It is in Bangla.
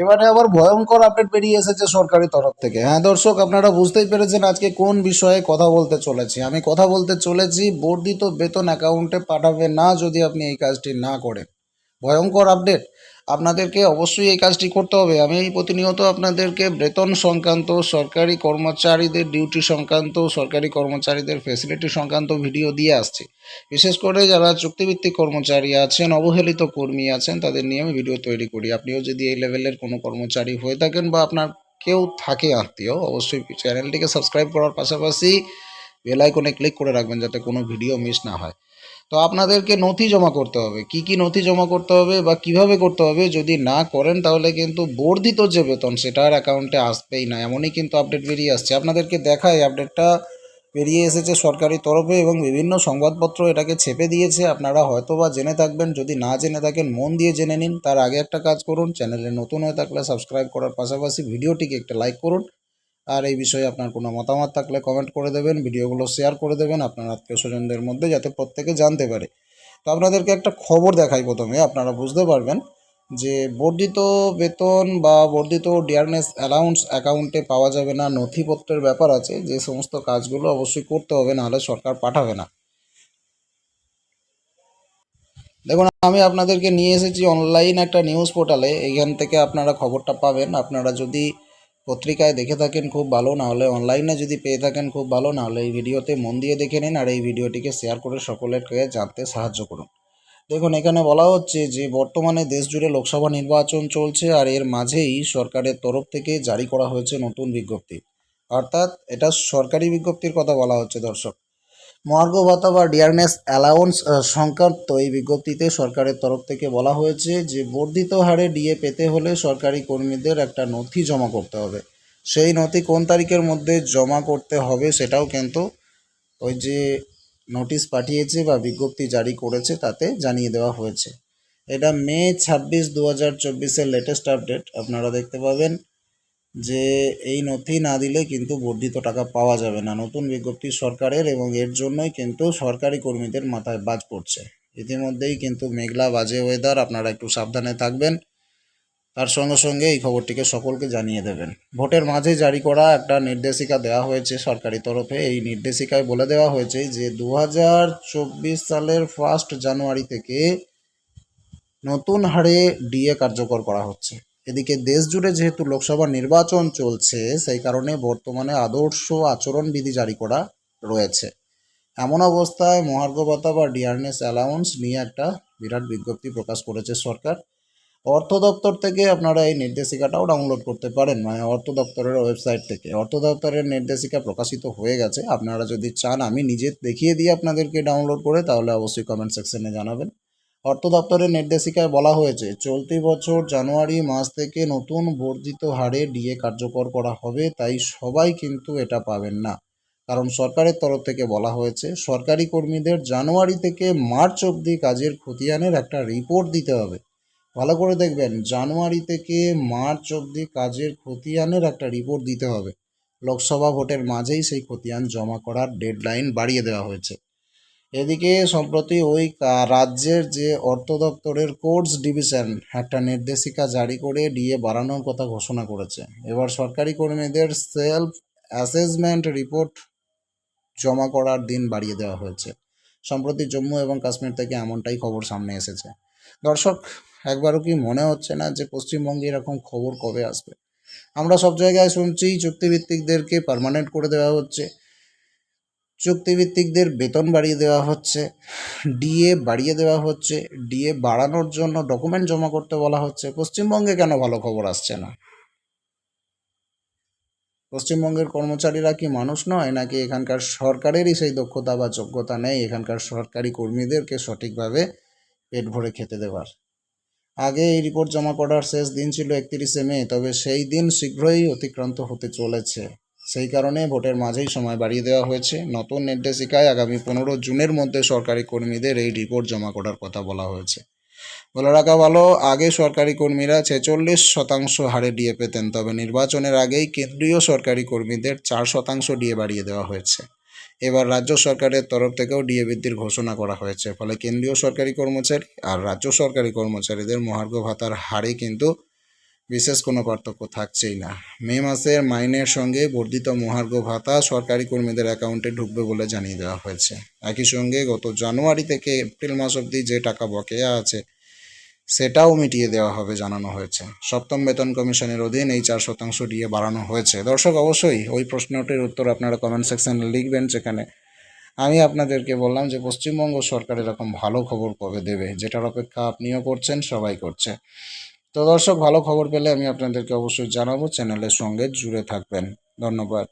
এবারে আবার ভয়ঙ্কর আপডেট বেরিয়ে এসেছে সরকারি তরফ থেকে। হ্যাঁ দর্শক, আপনারা বুঝতেই পেরেছেন আজকে কোন বিষয়ে কথা বলতে চলেছি। আমি কথা বলতে চলেছি, বর্ধিত বেতন অ্যাকাউন্টে পাঠাবে না যদি আপনি এই কাজটি না করেন। ভয়ঙ্কর আপডেট আপনাদেরকে অবশ্যই এই কাজটি করতে হবে। আমি প্রতিনিয়ত আপনাদেরকে বেতন সংক্রান্ত, সরকারি কর্মচারীদের ডিউটি সংক্রান্ত, সরকারি কর্মচারীদের ফেসিলিটি সংক্রান্ত ভিডিও দিয়ে আসছি। বিশেষ করে যারা চুক্তিভিত্তিক কর্মচারী আছেন, অবহেলিত কর্মী আছেন, তাদের নিয়ে আমি ভিডিও তৈরি করি। আপনিও যদি এই লেভেলের কোনো কর্মচারী হয়ে থাকেন বা আপনার কেউ থাকে আত্মীয়, অবশ্যই চ্যানেলটিকে সাবস্ক্রাইব করার পাশাপাশি বেল আইকনে ক্লিক করে রাখবেন যাতে কোনো ভিডিও মিস না হয়। তো আপনাদেরকে নথি জমা করতে হবে। কি কি নথি জমা করতে হবে বা কীভাবে করতে হবে যদি না করেন তাহলে কিন্তু বর্ধিত যে বেতন সেটা আর অ্যাকাউন্টে আসবেই না। এমনই কিন্তু আপডেট বেরিয়ে আসছে। আপনাদেরকে দেখায় আপডেটটা বেরিয়ে এসেছে সরকারি তরফে এবং বিভিন্ন সংবাদপত্র এটাকে ছেপে দিয়েছে। আপনারা হয়তো বা জেনে থাকবেন, যদি না জেনে থাকেন, মন দিয়ে জেনে নিন। তার আগে একটা কাজ করুন, চ্যানেলে নতুন হয়ে থাকলে সাবস্ক্রাইব করার পাশাপাশি ভিডিওটিকে একটা লাইক করুন। আর এই বিষয়ে আপনার কোনো মতামত থাকলে কমেন্ট করে দেবেন, ভিডিওগুলো শেয়ার করে দেবেন আপনার আত্মীয় স্বজনদের মধ্যে যাতে প্রত্যেকে জানতে পারে। তো আপনাদেরকে একটা খবর দেখাই প্রথমে, আপনারা বুঝতে পারবেন যে বর্ধিত বেতন বা বর্ধিত ডিয়ারনেস অ্যালাউন্স অ্যাকাউন্টে পাওয়া যাবে না, নথিপত্রের ব্যাপার আছে, যে সমস্ত কাজগুলো অবশ্যই করতে হবে, নাহলে সরকার পাঠাবে না। দেখুন, আমি আপনাদেরকে নিয়ে এসেছি অনলাইন একটা নিউজ পোর্টালে এইখান থেকে আপনারা খবরটা পাবেন। আপনারা যদি পত্রিকায় দেখে থাকেন, খুব ভালো। না হলে অনলাইনে যদি পেয়ে থাকেন, খুব ভালো। না হলে এই ভিডিওতে মন দিয়ে দেখে নিন আর এই ভিডিওটিকে শেয়ার করে সকলেরকে জানতে সাহায্য করুন। দেখুন, এখানে বলা হচ্ছে যে, বর্তমানে দেশ জুড়ে লোকসভা নির্বাচন চলছে আর এর মাঝেই সরকারের তরফ থেকে জারি করা হয়েছে নতুন বিজ্ঞপ্তি। অর্থাৎ এটা সরকারি বিজ্ঞপ্তির কথা বলা হচ্ছে, দর্শক। মহার্ঘ ভাতা বা ডিয়ারনেস অ্যালাউন্স সংক্রান্ত এই বিজ্ঞপ্তিতে সরকারের তরফ থেকে বলা হয়েছে যে বর্ধিত হারে ডিএ পেতে হলে সরকারি কর্মীদের একটা নথি জমা করতে হবে। সেই নথি কোন তারিখের মধ্যে জমা করতে হবে সেটাও কিন্তু ওই যে নোটিশ পাঠিয়েছে বা বিজ্ঞপ্তি জারি করেছে তাতে জানিয়ে দেওয়া হয়েছে। এটা মে ছাব্বিশ দু হাজার চব্বিশের লেটেস্ট আপডেট আপনারা দেখতে পাবেন। যে এই নথি না দিলে কিন্তু বর্ধিত টাকা পাওয়া যাবে না। নতুন বিজ্ঞপ্তি সরকারের এবং এর জন্যই কিন্তু সরকারি কর্মীদের মাথায় বাজ পড়ছে। ইতিমধ্যেই কিন্তু মেঘলা বাজে ওয়েদার আপনারা একটু সাবধানে থাকবেন। তার সঙ্গে সঙ্গে এই খবরটিকে সকলকে জানিয়ে দেবেন। ভোটের মাঝে জারি করা একটা নির্দেশিকা দেওয়া হয়েছে সরকারি তরফে। এই নির্দেশিকায় বলে দেওয়া হয়েছে যে দু হাজার চব্বিশ সালের ফার্স্ট জানুয়ারি থেকে নতুন হারে ডিএ কার্যকর করা হচ্ছে। এদিকে দেশ জুড়ে যেহেতু লোকসভা নির্বাচন চলছে, সেই কারণে বর্তমানে আদর্শ আচরণবিধি জারি করা রয়েছে। এমন অবস্থায় মহার্ঘ ভাতা বা ডিয়ারনেস অ্যালাউন্স নিয়ে একটা বিরাট বিজ্ঞপ্তি প্রকাশ করেছে সরকার। অর্থ দপ্তর থেকে আপনারা এই নির্দেশিকাটাও ডাউনলোড করতে পারেন মানে অর্থ দপ্তরের ওয়েবসাইট থেকে। অর্থ দপ্তরের নির্দেশিকা প্রকাশিত হয়ে গেছে, আপনারা যদি চান আমি নিজে দেখিয়ে দিই আপনাদেরকে ডাউনলোড করে, তাহলে অবশ্যই কমেন্ট সেকশনে জানাবেন। অর্থ দপ্তরের নির্দেশিকায় বলা হয়েছে, চলতি বছর জানুয়ারি মাস থেকে নতুন বর্ধিত হারে ডিএ কার্যকর করা হবে, তাই সবাই কিন্তু এটা পাবেন না। কারণ সরকারের তরফ থেকে বলা হয়েছে, সরকারি কর্মীদের জানুয়ারি থেকে মার্চ অবধি কাজের খতিয়ানের একটা রিপোর্ট দিতে হবে। ভালো করে দেখবেন, জানুয়ারি থেকে মার্চ অবধি কাজের খতিয়ানের একটা রিপোর্ট দিতে হবে। লোকসভা ভোটের মাঝেই সেই খতিয়ান জমা করার ডেডলাইন বাড়িয়ে দেওয়া হয়েছে। এদিকে সম্প্রতি ওই রাজ্যের যে অর্থ দপ্তরের কোর্টস ডিভিশন একটা নির্দেশিকা জারি করে ডিএ বাড়ানোর কথা ঘোষণা করেছে। এবার সরকারি কর্মীদের সেলফ অ্যাসেসমেন্ট রিপোর্ট জমা করার দিন বাড়িয়ে দেওয়া হয়েছে। সম্প্রতি জম্মু এবং কাশ্মীর থেকে এমনটাই খবর সামনে এসেছে। দর্শক, একবারও কি মনে হচ্ছে না যে পশ্চিমবঙ্গে এরকম খবর কবে আসবে? আমরা সব জায়গায় শুনছি, চুক্তিভিত্তিকদেরকে পার্মানেন্ট করে দেওয়া হচ্ছে। চুক্তিভিত্তিকদের বেতন বাড়িয়ে দেওয়া হচ্ছে, ডিএ বাড়িয়ে দেওয়া হচ্ছে, ডিএ বাড়ানোর জন্য ডকুমেন্ট জমা করতে বলা হচ্ছে। পশ্চিমবঙ্গে কেন ভালো খবর আসছে না? পশ্চিমবঙ্গের কর্মচারীরা কি মানুষ নয়, নাকি এখানকার সরকারেরই সেই দক্ষতা বা যোগ্যতা নেই? এখানকার সরকারি কর্মীদেরকে সঠিকভাবে পেট ভরে খেতে দেওয়ার। আগে এই রিপোর্ট জমা করার শেষ দিন ছিল একত্রিশে মে, তবে সেই দিন শীঘ্রই অতিক্রান্ত হতে চলেছে। সেই কারণে ভোটের মাঝেই সময় বাড়িয়ে দেওয়া হয়েছে। নতুন নির্দেশিকায় আগামী পনেরো জুনের মধ্যে সরকারি কর্মীদের এই রিপোর্ট জমা করার কথা বলা হয়েছে। বলে রাখা ভালো, আগে সরকারি কর্মীরা ছেচল্লিশ শতাংশ হারে ডিএ পেতেন, তবে নির্বাচনের আগেই কেন্দ্রীয় সরকারি কর্মীদের চার শতাংশ ডিএ বাড়িয়ে দেওয়া হয়েছে। এবার রাজ্য সরকারের তরফ থেকেও ডিএ বৃদ্ধির ঘোষণা করা হয়েছে। ফলে কেন্দ্রীয় সরকারি কর্মচারী আর রাজ্য সরকারি কর্মচারীদের মহার্ঘ ভাতার হারে কিন্তু বিশেষ কোনো পার্থক্য থাকছেই না। মে মাসের মাইনের সঙ্গে বর্ধিত মহার্ঘ ভাতা সরকারি কর্মীদের অ্যাকাউন্টে ঢুকবে বলে জানিয়ে দেওয়া হয়েছে। একই সঙ্গে গত জানুয়ারি থেকে এপ্রিল মাস অবধি যে টাকা বকেয়া আছে, সেটাও মিটিয়ে দেওয়া হবে জানানো হয়েছে। সপ্তম বেতন কমিশনের অধীন এই চার শতাংশ ডিএ বাড়ানো হয়েছে। দর্শক, অবশ্যই ওই প্রশ্নটির উত্তর আপনারা কমেন্ট সেকশনে লিখবেন সেখানে আমি আপনাদেরকে বললাম যে পশ্চিমবঙ্গ সরকার এরকম ভালো খবর কবে দেবে? যেটার অপেক্ষা আপনিও করছেন, সবাই করছে। তো দর্শক ভালো খবর পেলে আমি আপনাদেরকে অবশ্যই জানাব। চ্যানেলের সঙ্গে জুড়ে থাকবেন। ধন্যবাদ।